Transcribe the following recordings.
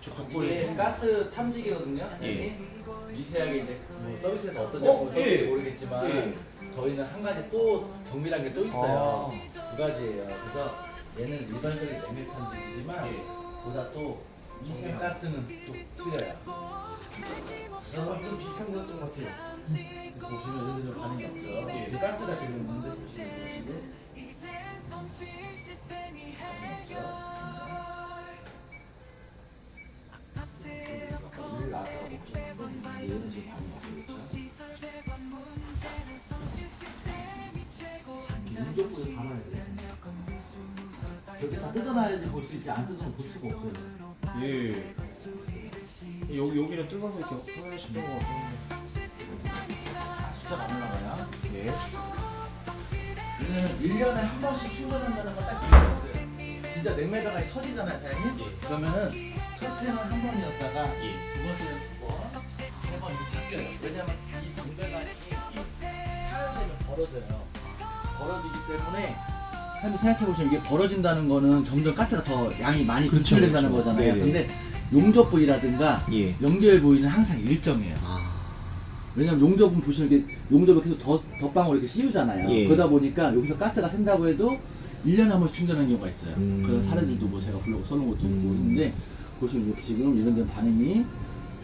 저 이게 벽보에 가스 탐지기거든요. 예. 미세하게 이제 뭐 서비스에서 어떤 어, 제품을 썼는지 예. 모르겠지만 예. 저희는 한 가지 또 정밀한 게 또 있어요. 아. 두 가지예요. 그래서 얘는 일반적인 냉매 탐지기지만 예. 보다 또 미세 가스는 또 틀려요. 저랑 좀 비슷한 것 같은 것 같아요. 보시면 이런 좀 반응이 없죠. 예. 지금 가스가 지금 있는데 보시면 보시고 반응이 없죠. 반응이 없죠. 무조건 담아야 돼. 저기 다 뜯어놔야지 볼 수 있지 안 뜯으면 볼 수가 없어요. 예. 여기 여기는 뚫어서 이렇게 하나씩 것 같은데. 숫자가 안 올라가요. 예. 얘는 1년에 한 번씩 충전한다는 건딱 기억이 있어요. 진짜 냉매가가 터지잖아요, 사장님? 예. 그러면은 첫 해는 한 번이었다가 예. 두 번째는 두 번, 바뀌어요. 왜냐면 이 동배관이 타열되면 벌어져요. 벌어지기 때문에 사장님 생각해 보시면 이게 벌어진다는 거는 점점 가스가 더 양이 많이 그렇죠, 분출된다는 그렇죠. 거잖아요. 네네. 근데 용접 부위라든가 예. 연결 부위는 항상 일정해요. 아. 왜냐면 용접은 보시면 이게 용접을 계속 덧, 덧방울 이렇게 씌우잖아요. 예. 그러다 보니까 여기서 가스가 샌다고 해도 1년에 한 번씩 충전하는 경우가 있어요. 음. 그런 사례들도 뭐 제가 블로그 써놓은 것도 있고 음. 있는데 보시면 이렇게 지금 이런 데는 반응이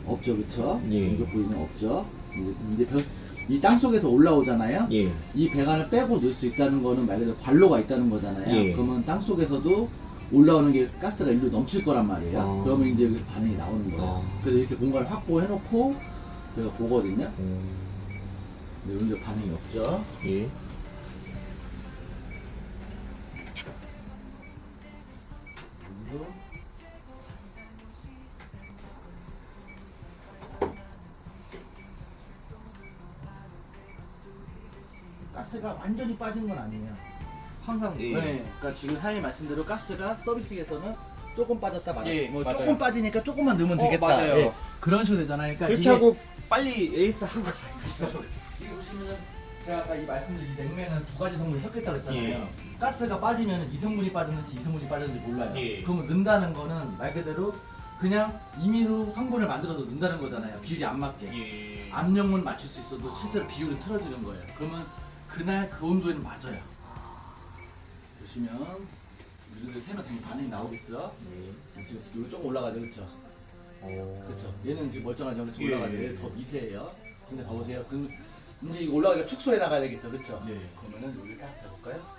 없죠, 그쵸? 예. 용접 부위는 없죠. 이제, 이제 벽, 이 땅속에서 올라오잖아요. 예. 이 배관을 빼고 넣을 수 있다는 거는 말 그대로 관로가 있다는 거잖아요. 예. 그러면 땅속에서도 올라오는 게 가스가 일로 넘칠 거란 말이에요. 아. 그러면 이제 여기 반응이 나오는 거예요. 아. 그래서 이렇게 공간을 확보해 놓고 저희가 보거든요. 음. 근데 이런 데 반응이 없죠. 예. 그리 가스가 완전히 빠진 건 아니에요. 항상 예. 네. 그러니까 지금 사장님 말씀대로 가스가 서비스에서는 조금 빠졌다 말았다. 예, 뭐 맞아요. 조금 빠지니까 조금만 넣으면 어, 되겠다. 맞아요. 예, 그런 식으로 되잖아요. 그러니까 그렇게 이게- 하고 빨리 에이스 하고 가시더라고요. 이게 보시면은 제가 아까 이 말씀드린 이 냉매는 두 가지 성분이 섞였다 그랬잖아요. 예. 가스가 빠지면 이 성분이 빠졌는지 이 성분이 빠졌는지 몰라요. 예. 그러면 넣는다는 거는 말 그대로 그냥 임의로 성분을 만들어서 넣는다는 거잖아요. 비율이 안 맞게. 예. 압력은 맞출 수 있어도 실제로 비율이 틀어지는 거예요. 그러면 그날 그 온도에는 맞아요. 보시면 이렇게 세면 당연히 반응이 나오겠죠. 예. 지금 이거 조금 올라가죠, 그렇죠? 어. 그렇죠. 얘는 지금 멀쩡하죠. 그렇죠. 예, 올라가죠. 예. 얘는 더 미세해요. 근데 봐보세요. 그럼 이제 이거 올라가니까 축소해 나가야 되겠죠. 그렇죠? 네. 그러면은 여기 딱 해볼까요?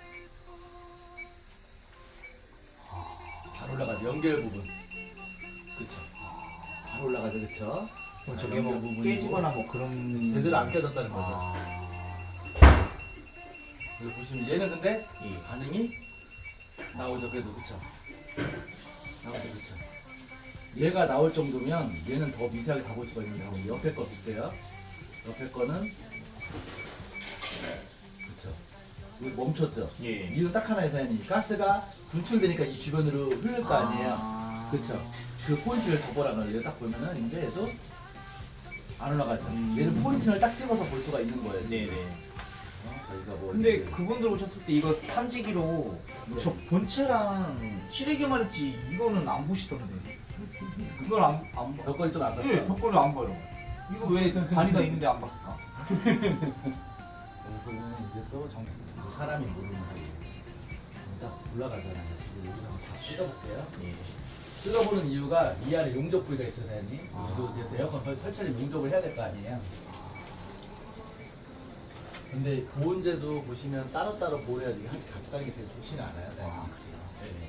잘 올라가죠. 연결 부분. 그렇죠. 잘 올라가죠. 그렇죠? 그럼 저게 뭐 부분이고. 깨지거나 뭐 그런 제대로 안 깨졌다는 거죠. 아. 여기 보시면 얘는 근데 예. 반응이 나오죠. 그래도 그렇죠. 나오죠. 그렇죠. 얘가 나올 정도면 얘는 더 미세하게 가볼 수가 있는 데 옆에 거 볼게요. 옆에 거는 그렇죠. 여기 멈췄죠. 예. 이유는 딱 하나의 사연이 가스가 분출되니까 이 주변으로 흐를 거 아니에요. 아. 그렇죠. 그 포인트를 접어라는 거예요. 딱 보면은 이제 얘도 안 올라가죠. 음. 얘는 포인트를 딱 집어서 볼 수가 있는 거예요. 네네. 뭐 근데 이렇게 그분들 오셨을 때 이거 탐지기로 네. 저 본체랑 실외기만 했지 이거는 안 보시던데. 그걸 안, 안 봐. 벽걸이 좀 아깝다. 예, 벽걸을 안 봐요. 이거 왜 다리가 있는데 안 봤을까? 그거는 이제 또 정, 그 사람이 모르는 거예요. 딱 올라가잖아요. 지금 여기서 한번 다 뜯어볼게요. 예. 뜯어보는 이유가 이 안에 용접 부위가 있어요, 사장님. 아. 이거 이제 에어컨 설- 설치하려면 용접을 해야 될 거 아니에요. 근데 보온재도 보시면 따로따로 보호해야 되게 같이 사는 게 제일 좋지는 않아요, 사장님. 아, 그래요? 네네.